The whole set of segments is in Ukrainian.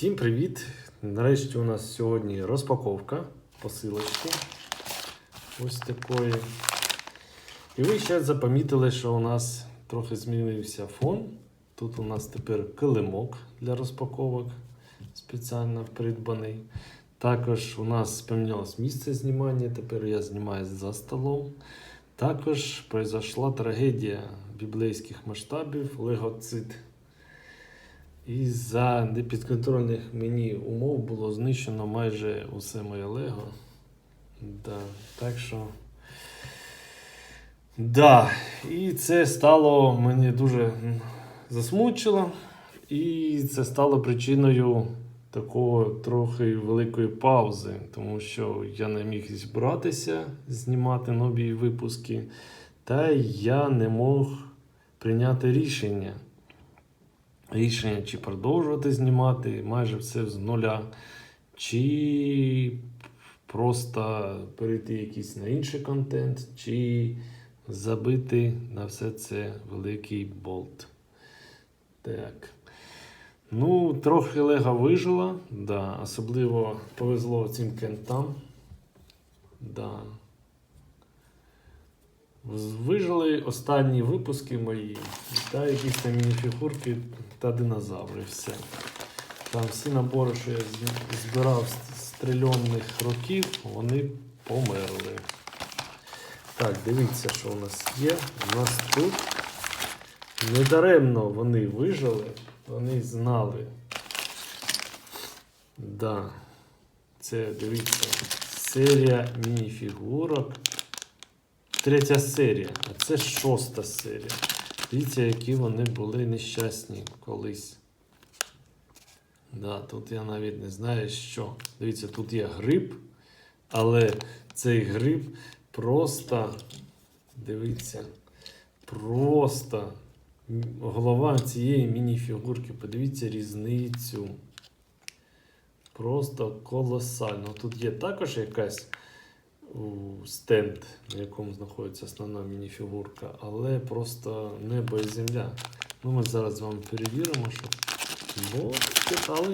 Всім привіт! Нарешті у нас сьогодні розпаковка посилочки. Ось такої. І ви ще запомітили, що у нас трохи змінився фон. Тут у нас тепер килимок для розпаковок спеціально придбаний. Також у нас помінялось місце знімання, тепер я знімаю за столом. Також произошла трагедія біблейських масштабів легоцит. І за непідконтрольних мені умов було знищено майже усе моє Лего. Да, так що. Да, і це стало мені дуже засмучило. І це стало причиною такого трохи великої паузи, тому що я не міг зібратися знімати нові випуски, та я не мог прийняти рішення рішення, чи продовжувати знімати майже все з нуля, чи просто перейти якийсь на інший контент, чи забити на все це великий болт. Так. Ну, трохи Лего вижила, да, особливо повезло цим кентам. Да. Вижили останні випуски мої, та якісь там мініфігурки та динозаври. Все. Там всі набори, що я збирав з стрільонних років, вони померли. Так, дивіться, що у нас є. У нас тут недаремно вони вижили, вони знали. Да. Це дивіться, серія мініфігурок. Третя серія, а це шоста серія. Дивіться, які вони були нещасні колись. Да, тут я навіть не знаю, що. Дивіться, тут є гриб, але цей гриб просто, дивіться, просто голова цієї мініфігурки. Подивіться різницю. Просто колосально. Тут є також якась у стенд, на якому знаходиться основна мініфігурка, але просто небо і земля. Ну, ми зараз з вами перевіримо, що бо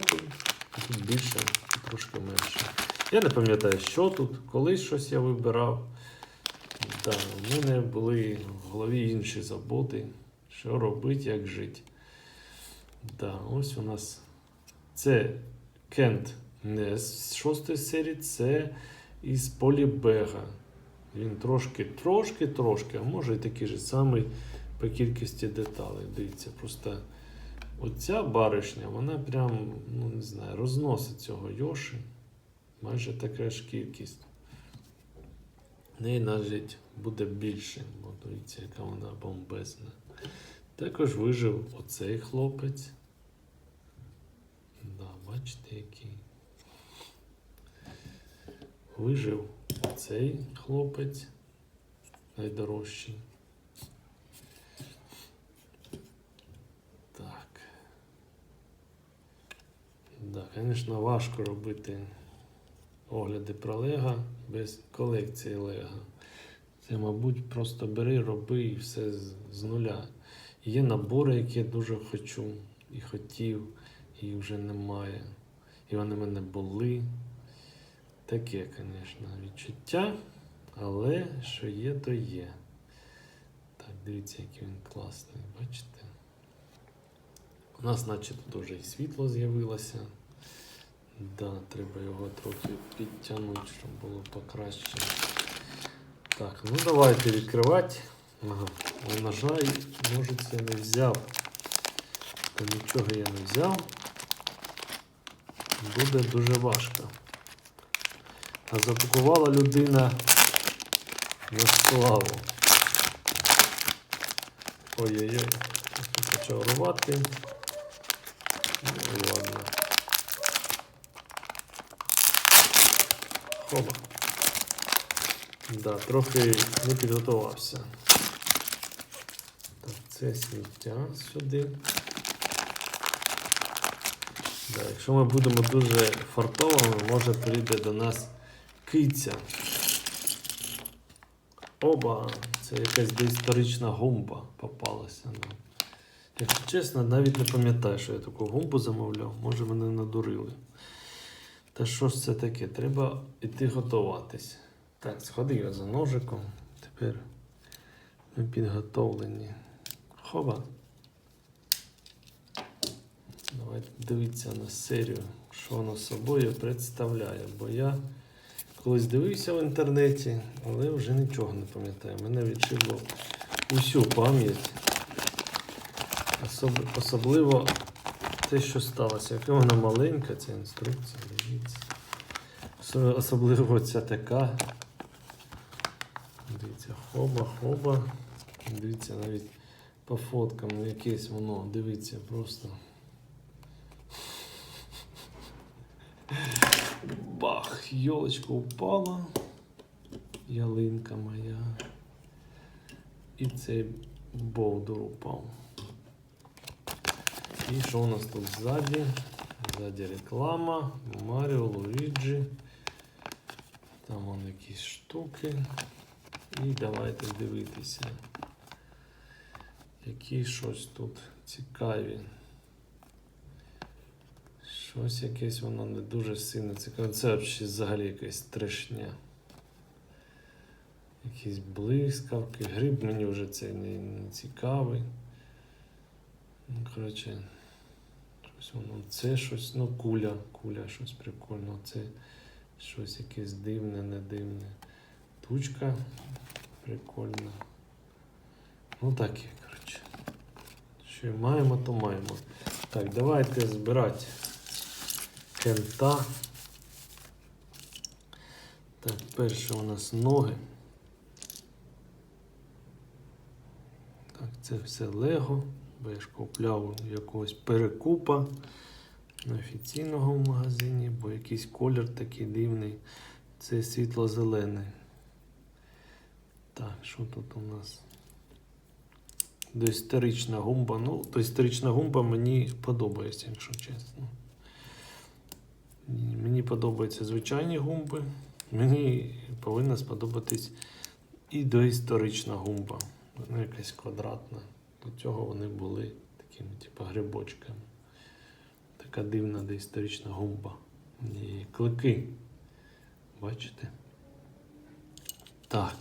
тут, тут більше, трошки менше. Я не пам'ятаю, що тут, колись щось я вибирав. Да, у мене були в голові інші заботи, що робити, як жити. Да, ось у нас це Кент не з шостої серії, це із полібега. Він трошки, трошки, трошки, а може і такий же самий по кількості деталей. Дивіться, просто оця баришня, вона прям, ну не знаю, розносить цього Йоші. Майже така ж кількість. Неї навіть буде більше, бо дивіться, яка вона бомбезна. Також вижив оцей хлопець. Да, бачите, який. Вижив цей хлопець найдорожчий. Так. Да, звісно, важко робити огляди про Лего без колекції Лего. Це, мабуть, просто бери, роби і все з, нуля. Є набори, які я дуже хочу і хотів, і вже немає. І вони в мене були. Таке, звісно, відчуття, але що є, то є. Так, дивіться, який він класний, бачите? У нас, наче тут вже і світло з'явилося. Да, треба його трохи підтягнути, щоб було покраще. Так, ну давайте відкривати. Ага, на жаль, може це не взяв. Та нічого я не взяв. Буде дуже важко. А запакувала людина на славу. Ой-ой-ой, почав рвати. Ну ладно. Хоба. Да, трохи не підготувався. Так, це сміття сюди. Да, якщо ми будемо дуже фартовими, може прийде до нас киця. Оба, це якась доісторична гумба попалася нам. Якщо чесно, навіть не пам'ятаю, що я таку гумбу замовляв. Може мене надурили. Та що ж це таке? Треба йти готуватись. Так, сходи я за ножиком. Тепер ми підготовлені. Хоба. Давайте дивіться на серію, що воно собою представляє. Бо я колись дивився в інтернеті, але вже нічого не пам'ятаю. Мене відшибло усю пам'ять. Особ... Особливо те, що сталося. Яка вона маленька, ця інструкція, дивіться. Особливо ця така. Дивіться, хоба, хоба. Дивіться, навіть по фоткам якесь воно, дивіться, просто. Йолочка упала. Ялинка моя. І цей бовдур упав. І що у нас тут ззаді? Ззаді реклама, Маріо, Луїджі. Там вон якісь штуки. І давайте дивитися. Які щось тут цікаві. Щось якесь воно не дуже сильно цікаве. Це взагалі якась трешня. Якісь блискавки. Гриб мені вже цей не, не цікавий. Ну, коротше, щось воно. Це щось, ну, куля, куля, щось прикольне. Це щось якесь дивне, не дивне. Тучка прикольна. Ну таке, коротше. Що маємо, то маємо. Так, давайте збирати кента. Так, перше у нас ноги. Так, це все Лего. Бо я ж купляв якогось перекупа на офіційного в магазині, бо якийсь колір такий дивний. Це світло-зелений. Так, що тут у нас? Доісторична гумба. Ну, доісторична гумба мені подобається, якщо чесно. Ні, Мені подобаються звичайні гумби. Мені повинна сподобатись і доісторична гумба. Вона якась квадратна. До цього вони були такими, типу, грибочками. Така дивна доісторична гумба. І клики. Бачите? Так.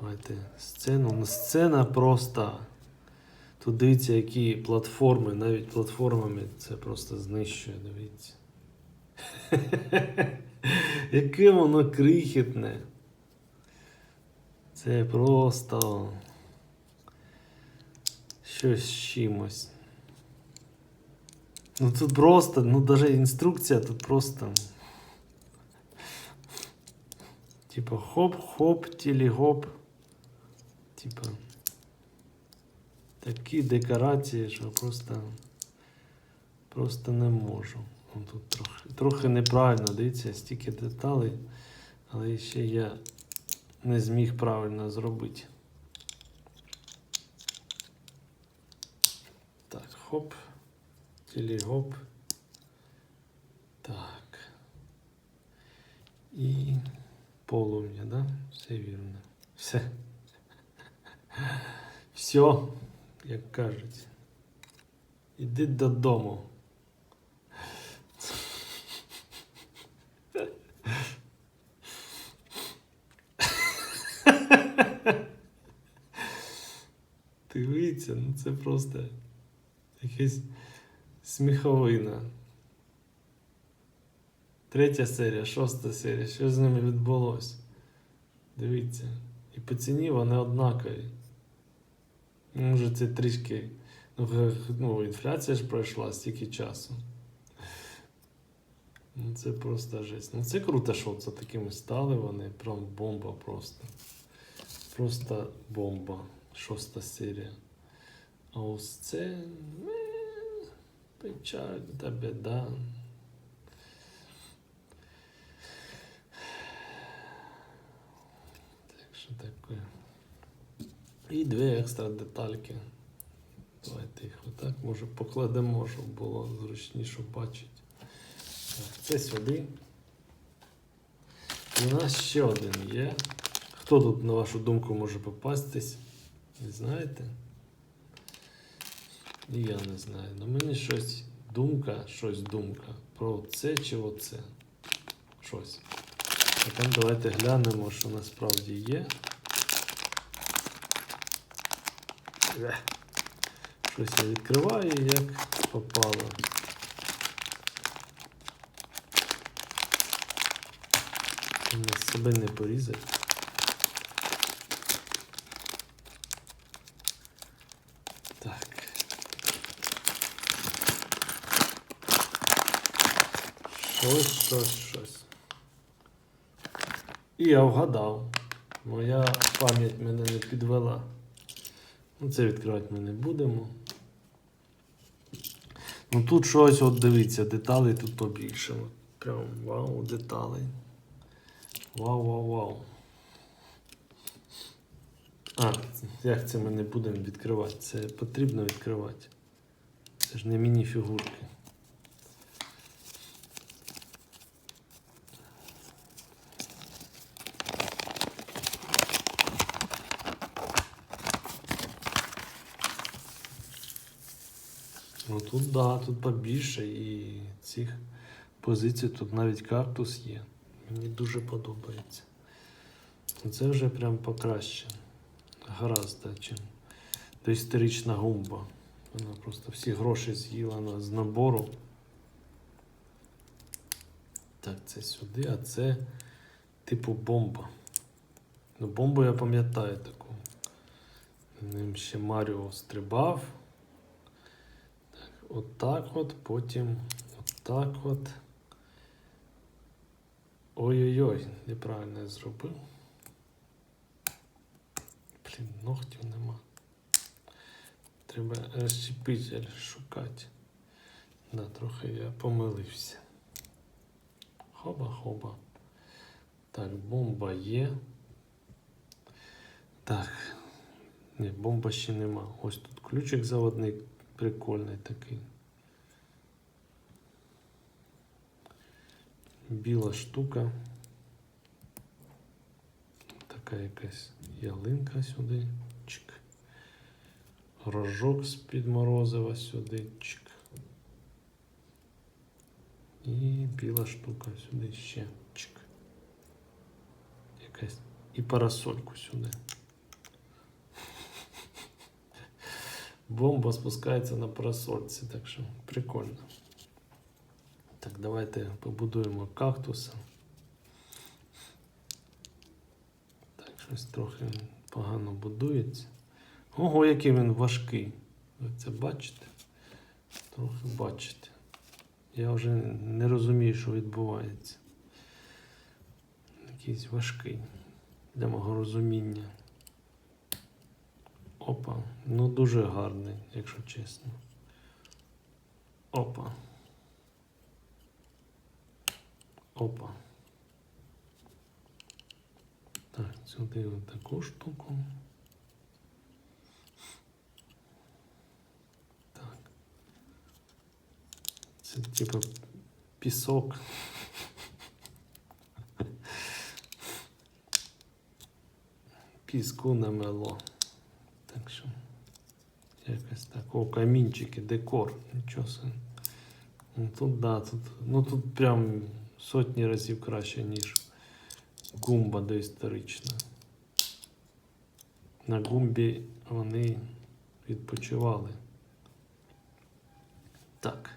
Давайте сцену. Ну, сцена просто. Тут дивіться, які платформи, навіть платформами це просто знищує, дивіться. Яке воно крихітне. Це просто щось з чимось. Ну тут просто, ну даже інструкція тут просто. Типа хоп-хоп, тілі-гоп. Типа. Такі декорації, що просто. Просто не можу. Ну, Тут трохи, трохи неправильно, дивіться, стільки деталей, але ще я не зміг правильно зробити. Так, хоп. Тілі-гоп. Так. І полум'я, да? Все вірно. Все. Все, як кажуть. Іди додому. Дивіться, ну це просто якась сміховина. Третя серія, шоста серія. Що з ними відбулося? Дивіться. І по ціні вони однакові. Може, це трішки. Ну, ну, інфляція ж пройшла стільки часу. Ну, це просто жесть. Ну, це круто, що це такими стали вони. Прям бомба просто. Просто бомба. Шоста серія. А ось це. е, Печаль та біда. Так що таке. І дві екстра детальки. Давайте їх отак може покладемо, щоб було зручніше бачити. Це сюди. І у нас ще один є. Хто тут, на вашу думку, може попастись? Знаєте? І я не знаю. Ну мені щось думка, щось думка про це чи оце. Щось. А там давайте глянемо, що насправді є. Е. Щось я відкриваю, як попало. Себе не порізати. Так. Щось, щось, щось. І я вгадав. Моя пам'ять мене не підвела. Ну, це відкривати ми не будемо. Ну тут щось, от дивіться, деталей тут побільше. От Прям вау, деталей. Вау, вау, вау. А, як це ми не будемо відкривати? Це потрібно відкривати. Це ж не міні-фігурки. Ну тут да, тут побільше і цих позицій тут навіть кактус є. Мені дуже подобається. Це вже прям покраще. Гаразд, чим доісторична гумба. Вона просто всі гроші з'їла з набору. Так, це сюди, а це типу бомба. Ну, бомбу я пам'ятаю таку. Ним ще Маріо стрибав. Так, отак от, потім отак от. Ой-ой-ой, неправильно я зробив. Блін, ногтів нема. Треба розчепитель шукати. Да, трохи я помилився. Хоба-хоба. Так, бомба є. Так. Ні, бомба ще нема. Ось тут ключик заводний прикольний такий. Біла штука. Така якась ялинка сюди. Чик. Рожок з-під морозива сюди. Чик. І біла штука сюди ще. Чик. Якась. І парасольку сюди. Бомба спускається на парасольці, так що прикольно. Так, давайте побудуємо кактуса. Так, щось трохи погано будується. Ого, який він важкий. Ви це бачите? Трохи бачите. Я вже не розумію, що відбувається. Якийсь важкий для мого розуміння. Опа, ну дуже гарний, якщо чесно. Опа. Опа. Так, сюди таку штуку. Так. Це типа пісок. Піску намело. Так що якось камінчики, декор. Нічого. Ну, тут, да, тут, ну тут прям сотні разів краще, ніж гумба доісторична. На гумбі вони відпочивали. Так.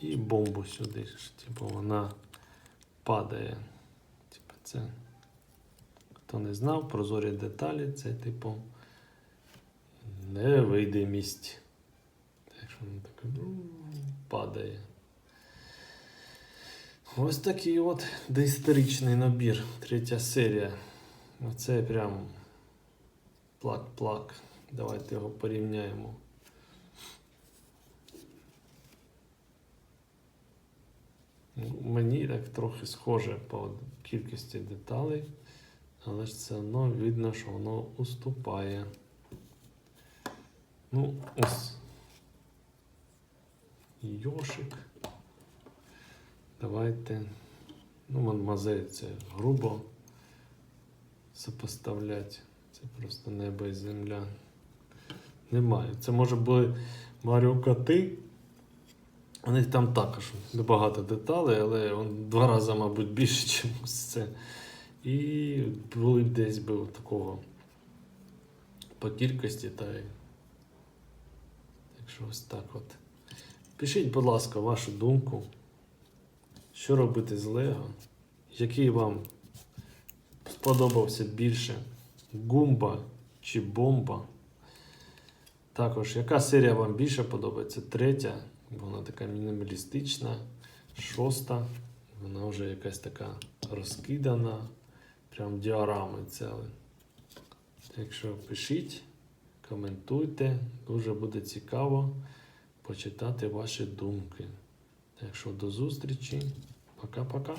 І бомбу сюди. Типу вона падає. Типу це. Хто не знав, прозорі деталі це типу невидимість. Так що воно таке падає. Ось такий от доісторичний набір, третя серія. Оце прям плак-плак. Давайте його порівняємо. Ну, Мені так трохи схоже по кількості деталей, але ж все одно видно, що воно уступає. Ну, ось. Йошик. Давайте. Ну, мадмазель це грубо сопоставляти. Це просто небо і земля. Немає. Це може були Маріо Коти. У них там також небагато деталей, але он два рази, мабуть, більше, ніж це. І були десь би такого по кількості та. Так що ось так от. Пишіть, будь ласка, вашу думку. Що робити з Лего? Який вам сподобався більше? Гумба чи бомба? Також, яка серія вам більше подобається? Третя, вона така мінімалістична, шоста, вона вже якась така розкидана, прям діарами ціле. Так що пишіть, коментуйте, дуже буде цікаво почитати ваші думки. Так що до зустрічі. Пока-пока.